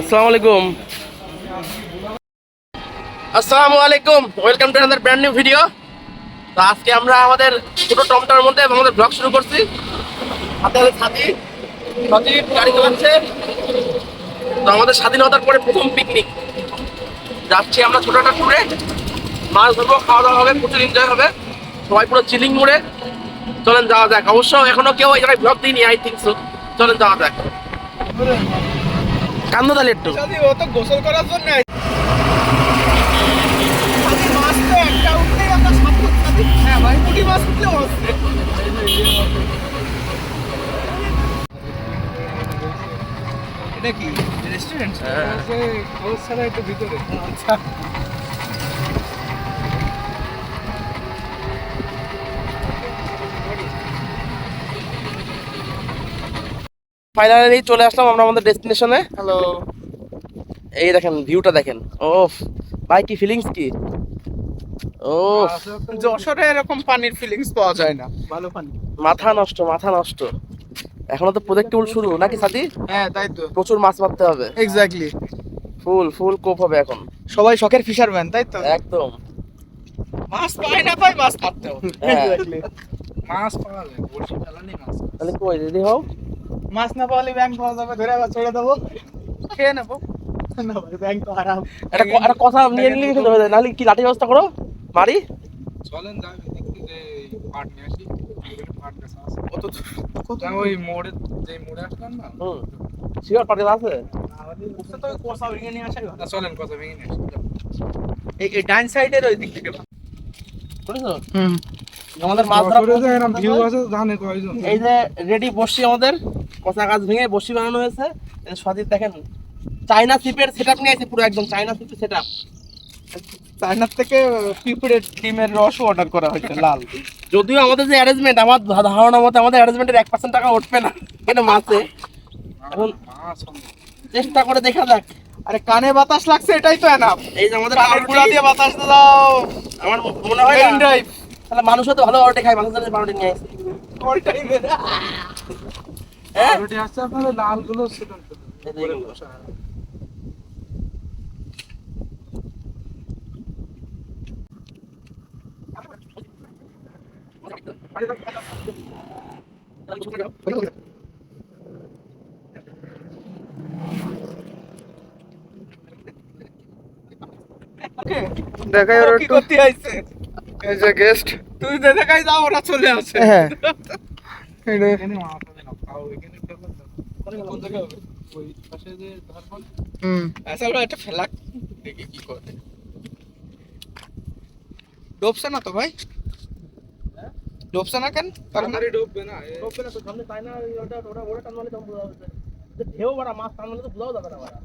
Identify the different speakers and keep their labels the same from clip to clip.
Speaker 1: আসসালামু আলাইকুম। আসসালামু আলাইকুম। Welcome to another brand new video তো আজকে আমরা আমাদের ছোট টমটার মধ্যে আমাদের ব্লগ শুরু করছি। হাতে হাতে ছাতি ছাতি গাড়ি চালাচ্ছে। তো আমাদের স্বাধীনতার পরে প্রথম পিকনিক যাচ্ছি আমরা ছোট একটা ট্যুরে মাছ ধরবো, খাওয়া দাওয়া হবে, প্রচুর এনজয় হবে। সবাই পুরো চিলিং মোড়ে চলেন যাওয়া যাক। অবশ্য এখনও কেউ এই জায়গায় ব্লগ দিইনি আই থিঙ্ক সো চলেন যাওয়া যাক। কান্দো তাহলে একটু।
Speaker 2: ও তো গোসল করার জন্য। হ্যাঁ এটা কি? রেস্টুরেন্ট?
Speaker 1: হ্যাঁ।
Speaker 2: খরচ ছাড়া একটু ভিতরে। আচ্ছা।
Speaker 1: ফাইনালি চলে আসলাম আমরা আমাদের ডেস্টিনেশনে
Speaker 2: হ্যালো
Speaker 1: এই দেখেন ভিউটা দেখেন। ওফ ভাই কি ফিলিংস কি? ও
Speaker 2: যশোরে এরকম পানির ফিলিংস পাওয়া যায় না। ভালো পানি।
Speaker 1: মাথা নষ্ট মাথা নষ্ট। এখনও তো প্রজেক্ট শুরু নাকি সাথী?
Speaker 2: হ্যাঁ তাই তো।
Speaker 1: প্রচুর মাছ মারতে হবে।
Speaker 2: এক্স্যাক্টলি
Speaker 1: ফুল ফুল কোপ হবে এখন।
Speaker 2: সবাই শখের ফিশারম্যান তাই তো?
Speaker 1: একদম।
Speaker 2: মাছ পায় না পায় মাছ মারতে হবে। Exactly. মাছ পাওয়া যায় বড়শি ফেলানি মাছ
Speaker 1: তাহলে কই রেডি হও?
Speaker 2: মাছ না পাওয়ালে ব্যাংক পাওয়া যাবে ধরে আবার ছেড়ে দেবো। খেয়ে নেব। না ভাই ব্যাংক তো আরাম
Speaker 1: একটা একটা কথা নিয়ে নিলে কিন্তু নাহলে কি লাঠি ব্যবস্থা করো? মারি?
Speaker 3: চলেন যাই দেখি যে পাট নিয়ে আসি পাট গাছ আছে।
Speaker 2: কত কত
Speaker 3: ওই মোড়ে যে মোড়ে আসলাম না?
Speaker 1: হুম। শিওর পাটিল আছে?
Speaker 2: তো কোসা ভেঙে নিয়ে আসা
Speaker 3: না, চলেন ভেঙে নিয়ে আসি।
Speaker 2: এই এই ডাইন সাইডের ওই দিক থেকে
Speaker 1: বুঝেছ
Speaker 2: হুম।
Speaker 1: আমাদের মাছ ধরা
Speaker 3: যশোরে যে ভিউ আছে জানে কয়জন।
Speaker 1: এই যে রেডি বসি আমাদের। কচা গাছ ভেঙে বসি বানানো হয়েছে। স্বাদিত দেখেন চাইনা সিপের সেটআপ নিয়ে আছে পুরো একদম চাইনা সিপের সেটআপ
Speaker 2: চায়নার থেকে পিঁপড়ের ডিমের রস অর্ডার করা হয়েছে লাল।
Speaker 1: যদিও আমাদের যে অ্যারেঞ্জমেন্ট আমার ধারণা মতে আমাদের অ্যারেঞ্জমেন্টের এক পার্সেন্ট টাকা উঠবে না এটা মাছে এখন চেষ্টা করে দেখা যাক।
Speaker 2: আরে কানে বাতাস লাগছে এটাই তো এনাফ
Speaker 1: এই যে আমাদের
Speaker 2: কানের গুড়া দিয়ে বাতাস দাও।
Speaker 1: আমার মনে হয় তাহলে মানুষও তো ভালো পাউরুটি খায় জন্য পাউরুটি নিয়ে আসে
Speaker 2: টাইমের
Speaker 1: হ্যাঁ?
Speaker 3: রুটি আসছে আপনাদের লালগুলো ছিল
Speaker 2: দেখাই ওরা কি করতে আইছে?
Speaker 3: এই যে গেস্ট
Speaker 2: তুই যে দেখাই যাও ওরা চলে আসে।
Speaker 1: হ্যাঁ।
Speaker 2: ডোবছে না তো ভাই? ডোবছে না কেন?
Speaker 3: তাড়াতাড়ি ডুববে না
Speaker 1: না তো, সামনে ওটা ওটা ওটা টানলে বোঝা যাবে। ঢেউ বাড়া মাছ টানলে তো বোঝাও যাবে না বাড়া।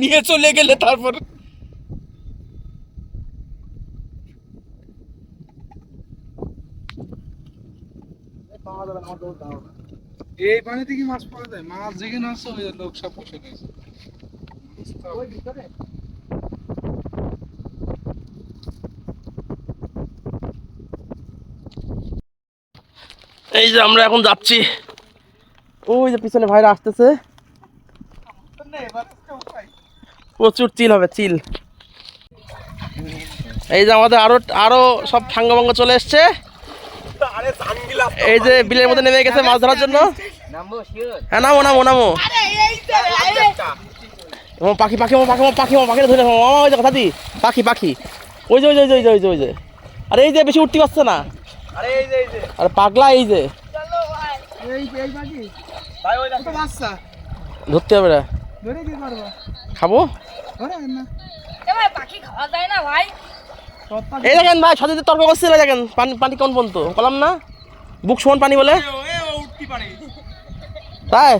Speaker 2: নিয়ে চলে গেলে তারপর
Speaker 1: পাওয়া যাবে না, আমার দৌড় দাও না।
Speaker 3: এই পানিতে কি মাছ পাওয়া যায়? মাছ যেখানে আছে ওই লোক সব বসে
Speaker 1: ভিতরে? এই যে আমরা এখন যাচ্ছি। ওই যে পিছনে ভাইরা আসতেছে। প্রচুর চিল হবে চিল। এই যে আমাদের আরও আরও সব সাঙ্গভঙ্গ চলে এসছে। এই যে বিলের মধ্যে নেমে গেছে মাছ ধরার জন্য? হ্যাঁ নামো নামো নামো। ও পাখি পাখি পাখি পাখি পাখি ধরে ওই যে কথা দি। পাখি পাখি। ওই যে ওই যে ওই যে ওই যে ওই যে। আরে এই যে বেশি উঠতে পারছে না।
Speaker 2: আরে এই যে এই যে।
Speaker 1: আরে পাগলা এই যে। ধরতে হবে না খাব?
Speaker 2: না।
Speaker 4: ভাই পাখি খাওয়া যায় না ভাই।
Speaker 2: সব পাখি
Speaker 1: এই দেখেন ভাই সাথে তর্ক করছিল দেখেন পানি পানি কোন পর্যন্ত বললাম না? বুক সমান পানি বলে? তাই?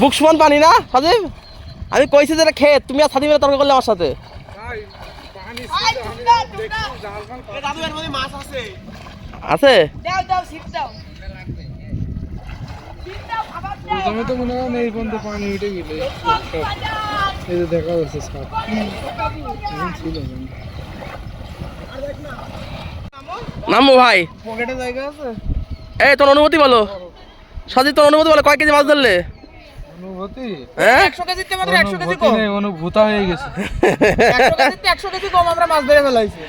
Speaker 1: বুক সমান পানি না সাজিব? আমি কইছি যে খেত তুমি আর সাজিবের তর্ক করলে আমার সাথে।
Speaker 2: আছে।
Speaker 1: আছে?
Speaker 4: দাও দাও সিট দাও সিট দাও খাবার দাও
Speaker 3: প্রথমে তো মনে হয় এই পর্যন্ত পানি উঠে গেলে এই যে দেখা যাচ্ছে সাপ ছিল
Speaker 1: নামো ভাই।
Speaker 2: পকেটে জায়গা আছে?
Speaker 1: এই তোর অনুমতি বলো। সজিত তোর অনুমতি বলে কয় কেজি মাছ ধরলে?
Speaker 3: অনুভূতি?
Speaker 1: হ্যাঁ?
Speaker 2: কেজিতে মাত্র কেজি
Speaker 3: অনুভূতি
Speaker 2: কম।
Speaker 3: নেই অনুভূতা হয়ে গেছে।
Speaker 2: কেজিতে কেজি কম আমরা মাছ ধরে ফেলাইছি।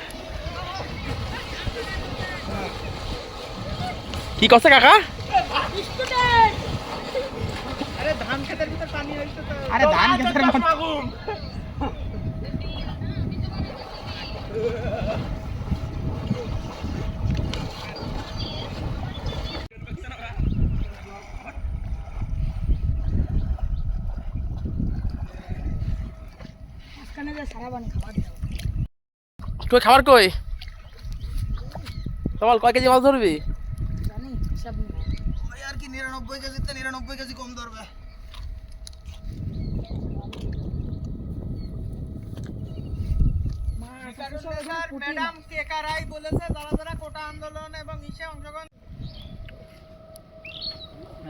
Speaker 1: কি করছে কাকা?
Speaker 2: আরে ধান খেতের ভিতর পানি হইছে তো। আরে ধান খেতের
Speaker 4: মাঝখানে যে খাবার
Speaker 1: তুই খাবার কই? তোমার কয় কেজি মাছ ধরবি?
Speaker 4: জানি হিসাব নেই
Speaker 2: ওই আর কি নিরানব্বই কেজিতে নিরানব্বই কেজি কম ধরবে। ম্যাডাম কেকা রায় বলেছে যারা যারা কোটা আন্দোলন এবং ইসে অংশগ্রহণ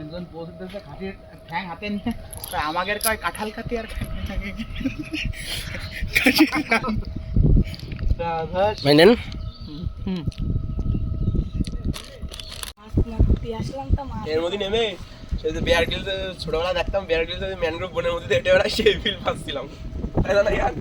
Speaker 2: একজন পোস্ট খাটির ঠ্যাং হাতে নিয়ে। আমাদের কয় কাঁঠাল খাতি আর
Speaker 1: ভাই নেন
Speaker 4: মাছ মারতে আসলাম তো মাছ
Speaker 1: এর মধ্যে নেমে সেই যে বেয়ার গ্রিলস ছোটবেলা দেখতাম বেয়ার গ্রিলস ম্যানগ্রোভ বনের মধ্যে হেঁটে বেড়ায় সেই ফিল পাচ্ছিলাম। তাই না ইয়ার